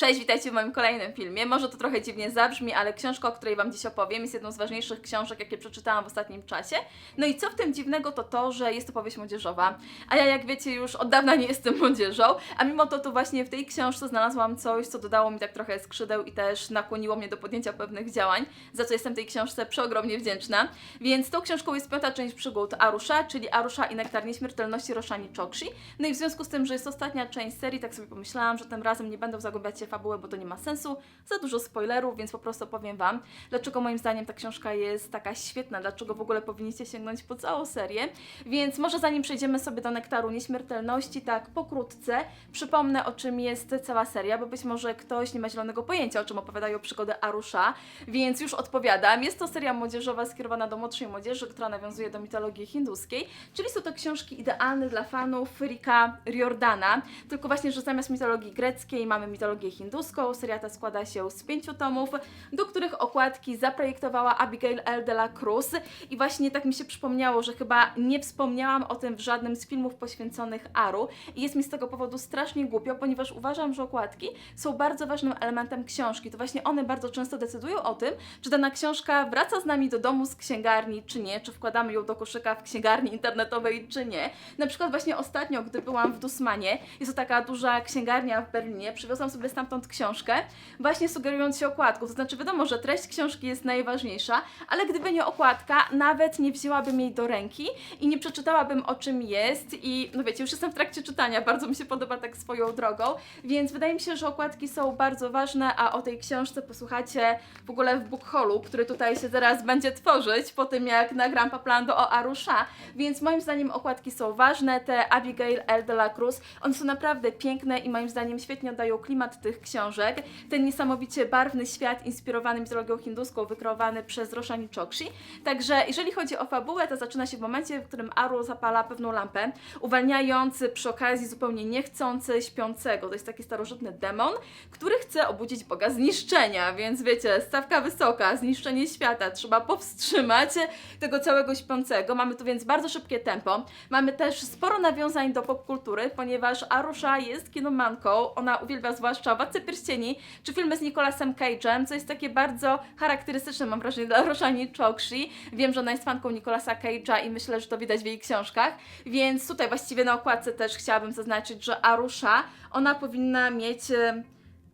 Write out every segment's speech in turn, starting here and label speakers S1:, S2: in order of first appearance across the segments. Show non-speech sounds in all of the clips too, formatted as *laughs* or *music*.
S1: Cześć, witajcie w moim kolejnym filmie. Może to trochę dziwnie zabrzmi, ale książka, o której Wam dziś opowiem, jest jedną z ważniejszych książek, jakie przeczytałam w ostatnim czasie. No i co w tym dziwnego, to to, że jest to powieść młodzieżowa. A ja, jak wiecie, już od dawna nie jestem młodzieżą, a mimo to, to właśnie w tej książce znalazłam coś, co dodało mi tak trochę skrzydeł i też nakłoniło mnie do podjęcia pewnych działań, za co jestem tej książce przeogromnie wdzięczna. Więc tą książką jest piąta część przygód Arusza, czyli Arusza i Nektar Nieśmiertelności Roshani Chokshi. No i w związku z tym, że jest ostatnia część serii, tak sobie pomyślałam, że tym razem nie będę zagłębiać się fabułę, bo to nie ma sensu. Za dużo spoilerów, więc po prostu powiem Wam, dlaczego moim zdaniem ta książka jest taka świetna, dlaczego w ogóle powinniście sięgnąć po całą serię. Więc może zanim przejdziemy sobie do Nektaru Nieśmiertelności, tak pokrótce przypomnę o czym jest cała seria, bo być może ktoś nie ma zielonego pojęcia, o czym opowiadają przygody Arusza, więc już odpowiadam. Jest to seria młodzieżowa skierowana do młodszej młodzieży, która nawiązuje do mitologii hinduskiej, czyli są to książki idealne dla fanów Rika Riordana, tylko właśnie, że zamiast mitologii greckiej mamy mitologię hinduską. Seria ta składa się z pięciu tomów, do których okładki zaprojektowała Abigail L. de la Cruz i właśnie tak mi się przypomniało, że chyba nie wspomniałam o tym w żadnym z filmów poświęconych Aru i jest mi z tego powodu strasznie głupio, ponieważ uważam, że okładki są bardzo ważnym elementem książki. To właśnie one bardzo często decydują o tym, czy dana książka wraca z nami do domu z księgarni, czy nie, czy wkładamy ją do koszyka w księgarni internetowej, czy nie. Na przykład właśnie ostatnio, gdy byłam w Dusmanie, jest to taka duża księgarnia w Berlinie, przywiozłam sobie stamtąd książkę, właśnie sugerując się okładką. To znaczy wiadomo, że treść książki jest najważniejsza, ale gdyby nie okładka, nawet nie wzięłabym jej do ręki i nie przeczytałabym o czym jest i no wiecie, już jestem w trakcie czytania, bardzo mi się podoba tak swoją drogą, więc wydaje mi się, że okładki są bardzo ważne, a o tej książce posłuchacie w ogóle w book który tutaj się zaraz będzie tworzyć po tym jak nagram Paplando o Arusha, więc moim zdaniem okładki są ważne, te Abigail L. de la Cruz, one są naprawdę piękne i moim zdaniem świetnie oddają klimat tych książek, ten niesamowicie barwny świat inspirowany mitologią hinduską, wykreowany przez Roshani Chokshi, także jeżeli chodzi o fabułę, to zaczyna się w momencie, w którym Aru zapala pewną lampę, uwalniając przy okazji zupełnie niechcący śpiącego, to jest taki starożytny demon, który chce obudzić Boga zniszczenia, więc wiecie, stawka wysoka, zniszczenie świata, trzeba powstrzymać tego całego śpiącego. Mamy tu więc bardzo szybkie tempo. Mamy też sporo nawiązań do popkultury, ponieważ Arusha jest kinomanką, ona uwielbia zwłaszcza Władcę Pierścieni, czy filmy z Nicolasem Cage'em, co jest takie bardzo charakterystyczne, mam wrażenie, dla Roshani Chokshi. Wiem, że ona jest fanką Nicolasa Cage'a i myślę, że to widać w jej książkach, więc tutaj właściwie na okładce też chciałabym zaznaczyć, że Arusha, ona powinna mieć...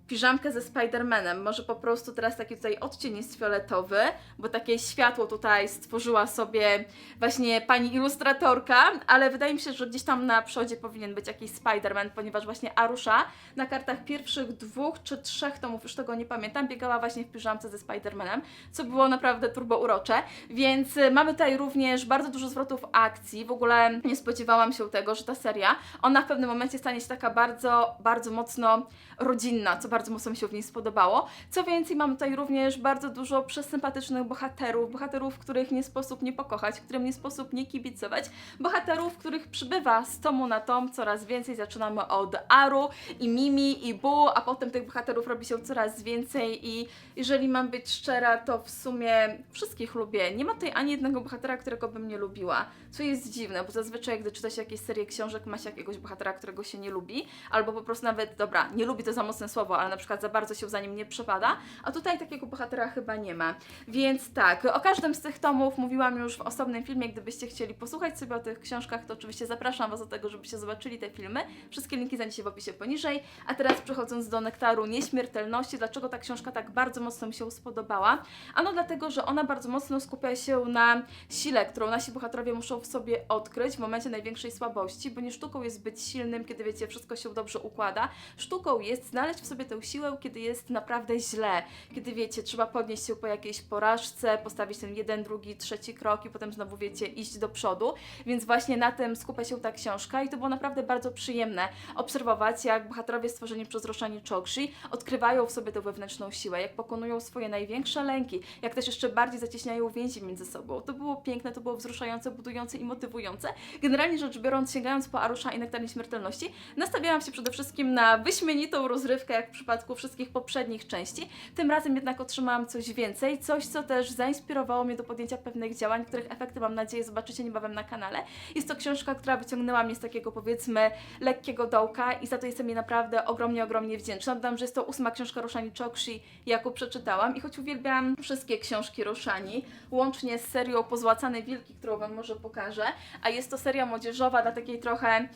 S1: piżamkę ze Spider-Manem. Może po prostu teraz taki tutaj odcień jest fioletowy, bo takie światło tutaj stworzyła sobie właśnie pani ilustratorka, ale wydaje mi się, że gdzieś tam na przodzie powinien być jakiś Spider-Man, ponieważ właśnie Arusha na kartach pierwszych dwóch czy trzech tomów, już tego nie pamiętam, biegała właśnie w piżamce ze Spider-Manem, co było naprawdę turbo urocze, więc y, mamy tutaj również bardzo dużo zwrotów akcji, w ogóle nie spodziewałam się tego, że ta seria, ona w pewnym momencie stanie się taka bardzo, bardzo mocno rodzinna, co bardzo mocno mi się w niej spodobało. Co więcej, mamy tutaj również bardzo dużo przesympatycznych bohaterów, bohaterów, których nie sposób nie pokochać, którym nie sposób nie kibicować, bohaterów, których przybywa z tomu na tom coraz więcej. Zaczynamy od Aru i Mimi i Bu, a potem tych bohaterów robi się coraz więcej i jeżeli mam być szczera, to w sumie wszystkich lubię. Nie ma tutaj ani jednego bohatera, którego bym nie lubiła, co jest dziwne, bo zazwyczaj gdy czyta się jakieś serie książek, ma się jakiegoś bohatera, którego się nie lubi, albo po prostu nawet, dobra, nie lubi to za mocne słowo, ale na przykład za bardzo się za nim nie przepada, a tutaj takiego bohatera chyba nie ma. Więc tak, o każdym z tych tomów mówiłam już w osobnym filmie, gdybyście chcieli posłuchać sobie o tych książkach, to oczywiście zapraszam Was do tego, żebyście zobaczyli te filmy. Wszystkie linki znajdziecie w opisie poniżej. A teraz przechodząc do Nektaru Nieśmiertelności, dlaczego ta książka tak bardzo mocno mi się spodobała? Ano dlatego, że ona bardzo mocno skupia się na sile, którą nasi bohaterowie muszą w sobie odkryć w momencie największej słabości, bo nie sztuką jest być silnym, kiedy wiecie, wszystko się dobrze układa. Sztuką jest znaleźć w sobie tę siłę, kiedy jest naprawdę źle, kiedy wiecie, trzeba podnieść się po jakiejś porażce, postawić ten jeden, drugi, trzeci krok i potem znowu wiecie, iść do przodu. Więc właśnie na tym skupia się ta książka i to było naprawdę bardzo przyjemne obserwować, jak bohaterowie stworzeni przez Roshani Chokshi odkrywają w sobie tę wewnętrzną siłę, jak pokonują swoje największe lęki, jak też jeszcze bardziej zacieśniają więzi między sobą. To było piękne, to było wzruszające, budujące i motywujące. Generalnie rzecz biorąc, sięgając po Arusha i Nektar Nieśmiertelności, nastawiałam się przede wszystkim na wyśmienitą rozrywkę, jak w przypadku wszystkich poprzednich części. Tym razem jednak otrzymałam coś więcej, coś co też zainspirowało mnie do podjęcia pewnych działań, których efekty mam nadzieję zobaczycie niebawem na kanale. Jest to książka, która wyciągnęła mnie z takiego powiedzmy lekkiego dołka i za to jestem jej naprawdę ogromnie, ogromnie wdzięczna. Dodam, że jest to ósma książka Roszani Chokshi, jaką przeczytałam i choć uwielbiam wszystkie książki Roszani, łącznie z serią Pozłacane Wilki, którą Wam może pokażę, a jest to seria młodzieżowa dla takiej trochę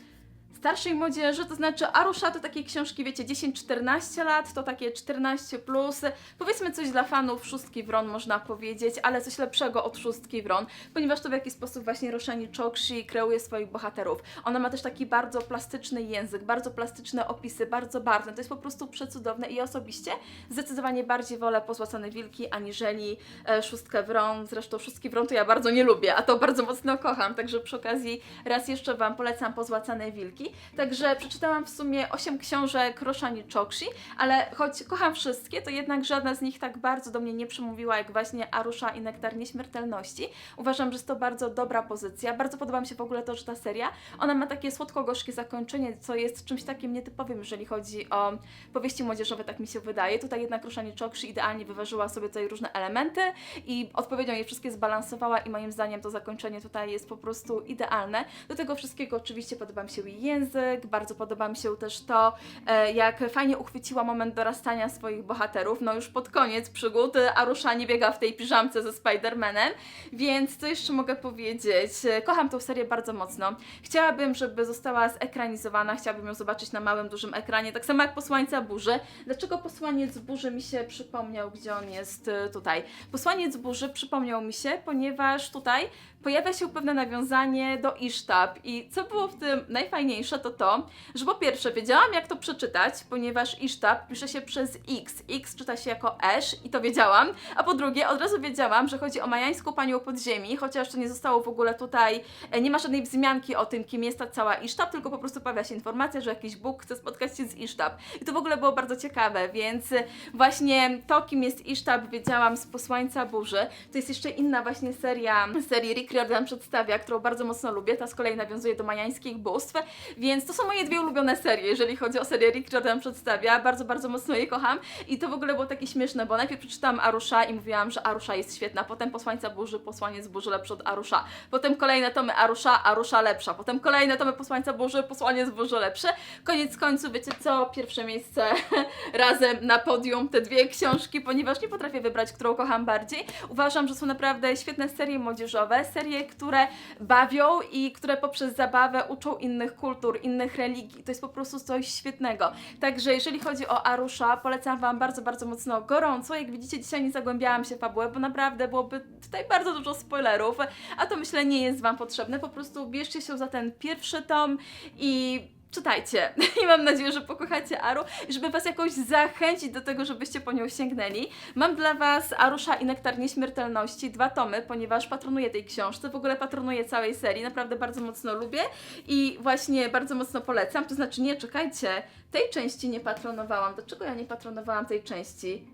S1: starszej młodzieży, to znaczy Arusha to takie książki, wiecie, 10-14 lat, to takie 14+, plus. powiedzmy coś dla fanów Szóstki Wron, można powiedzieć, ale coś lepszego od Szóstki Wron, ponieważ to w jakiś sposób właśnie Roshani Chokshi kreuje swoich bohaterów. Ona ma też taki bardzo plastyczny język, bardzo plastyczne opisy, bardzo barwne, to jest po prostu przecudowne i osobiście zdecydowanie bardziej wolę Pozłacane Wilki, aniżeli e, Szóstkę Wron, zresztą Szóstki Wron to ja bardzo nie lubię, a to bardzo mocno kocham, także przy okazji raz jeszcze Wam polecam Pozłacane Wilki. Także przeczytałam w sumie 8 książek Roshani Chokshi, ale choć kocham wszystkie, to jednak żadna z nich tak bardzo do mnie nie przemówiła jak właśnie Arusha i Nektar Nieśmiertelności. Uważam, że jest to bardzo dobra pozycja. Bardzo podoba mi się w ogóle to, że ta seria, ona ma takie słodko-gorzkie zakończenie, co jest czymś takim nietypowym, jeżeli chodzi o powieści młodzieżowe, tak mi się wydaje. Tutaj jednak Roshani Chokshi idealnie wyważyła sobie tutaj różne elementy i odpowiednio je wszystkie zbalansowała i moim zdaniem to zakończenie tutaj jest po prostu idealne. Do tego wszystkiego oczywiście podoba mi się jej język, bardzo podoba mi się też to, e, jak fajnie uchwyciła moment dorastania swoich bohaterów. No już pod koniec przygód e, Arusha nie biega w tej piżamce ze Spider-Manem, więc co jeszcze mogę powiedzieć? E, Kocham tą serię bardzo mocno. Chciałabym, żeby została zekranizowana, chciałabym ją zobaczyć na małym, dużym ekranie, tak samo jak Posłańca Burzy. Dlaczego Posłaniec Burzy mi się przypomniał, gdzie on jest tutaj? Posłaniec Burzy przypomniał mi się, ponieważ tutaj pojawia się pewne nawiązanie do Isztab i co było w tym najfajniejsze to to, że po pierwsze wiedziałam jak to przeczytać, ponieważ Isztab pisze się przez X, X czyta się jako Esz i to wiedziałam, a po drugie od razu wiedziałam, że chodzi o majańską panią podziemi, chociaż to nie zostało w ogóle tutaj, e, nie ma żadnej wzmianki o tym, kim jest ta cała Isztab, tylko po prostu pojawia się informacja, że jakiś Bóg chce spotkać się z Isztab i to w ogóle było bardzo ciekawe, więc właśnie to, kim jest Isztab wiedziałam z Posłańca Burzy, to jest jeszcze inna właśnie seria, serii Rick Riordan przedstawia, którą bardzo mocno lubię, ta z kolei nawiązuje do majańskich bóstw, więc to są moje dwie ulubione serie, jeżeli chodzi o serię Rick Jordan przedstawia. Bardzo, bardzo mocno je kocham. I to w ogóle było takie śmieszne, bo najpierw przeczytałam Arusha i mówiłam, że Arusha jest świetna. Potem Posłańca Burzy, Posłaniec Burzy lepszy od Arusha. Potem kolejne tomy Arusha, Arusha lepsza. Potem kolejne tomy Posłańca Burzy, Posłaniec Burzy lepszy. Koniec końców, wiecie co? Pierwsze miejsce *laughs* razem na podium te dwie książki, ponieważ nie potrafię wybrać, którą kocham bardziej. Uważam, że są naprawdę świetne serie młodzieżowe, serie, które bawią i które poprzez zabawę uczą innych kultur, innych religii. To jest po prostu coś świetnego. Także jeżeli chodzi o Arusha, polecam Wam bardzo, bardzo mocno gorąco. Jak widzicie, dzisiaj nie zagłębiałam się w fabułę, bo naprawdę byłoby tutaj bardzo dużo spoilerów, a to myślę nie jest Wam potrzebne. Po prostu bierzcie się za ten pierwszy tom i czytajcie. *laughs* I mam nadzieję, że pokochacie Aru i żeby Was jakoś zachęcić do tego, żebyście po nią sięgnęli. Mam dla Was Arusza i Nektar Nieśmiertelności, dwa tomy, ponieważ patronuję tej książce, w ogóle patronuję całej serii, naprawdę bardzo mocno lubię i właśnie bardzo mocno polecam. To znaczy, nie, czekajcie, tej części nie patronowałam. Dlaczego ja nie patronowałam tej części?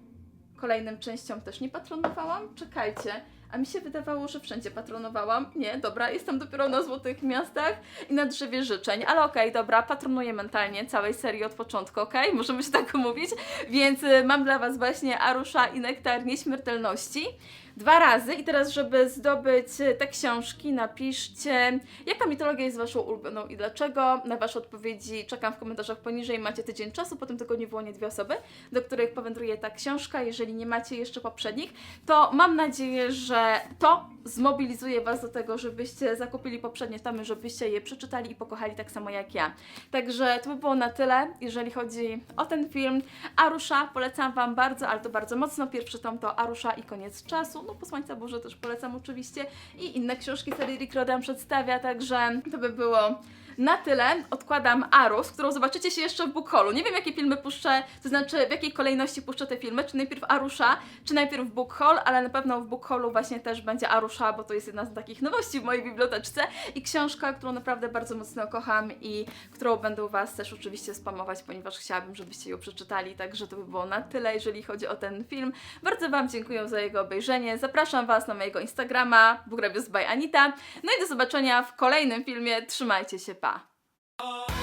S1: Kolejnym częściom też nie patronowałam? Czekajcie. A mi się wydawało, że wszędzie patronowałam. Nie, dobra, jestem dopiero na Złotych Miastach i na Drzewie Życzeń, ale okej, dobra, patronuję mentalnie całej serii od początku, okej? Możemy się tak *laughs* mówić. Więc y, mam dla Was właśnie Arusha i Nektar Nieśmiertelności. Dwa razy i teraz, żeby zdobyć y, te książki, napiszcie, jaka mitologia jest Waszą ulubioną i dlaczego. Na Wasze odpowiedzi czekam w komentarzach poniżej. Macie tydzień czasu, po tym tygodniu wyłonię dwie osoby, do których powędruje ta książka. Jeżeli nie macie jeszcze poprzednich, to mam nadzieję, że to zmobilizuje Was do tego, żebyście zakupili poprzednie tomy, żebyście je przeczytali i pokochali tak samo jak ja. Także to by było na tyle, jeżeli chodzi o ten film. Arusha polecam Wam bardzo, ale to bardzo mocno. Pierwszy tom to Arusha i koniec czasu. No, Posłańca Boże też polecam oczywiście. I inne książki serii Rick Riordan przedstawia, także to by było na tyle. Odkładam Arus, którą zobaczycie się jeszcze w Book Haulu. Nie wiem, jakie filmy puszczę, to znaczy w jakiej kolejności puszczę te filmy, czy najpierw Arusha, czy najpierw Book Haul, ale na pewno w Book Haulu właśnie też będzie Arusha, bo to jest jedna z takich nowości w mojej biblioteczce i książka, którą naprawdę bardzo mocno kocham i którą będę Was też oczywiście spamować, ponieważ chciałabym, żebyście ją przeczytali, także to by było na tyle, jeżeli chodzi o ten film. Bardzo Wam dziękuję za jego obejrzenie. Zapraszam Was na mojego Instagrama, Book by Anita. No i do zobaczenia w kolejnym filmie. Trzymajcie się, pa! Oh.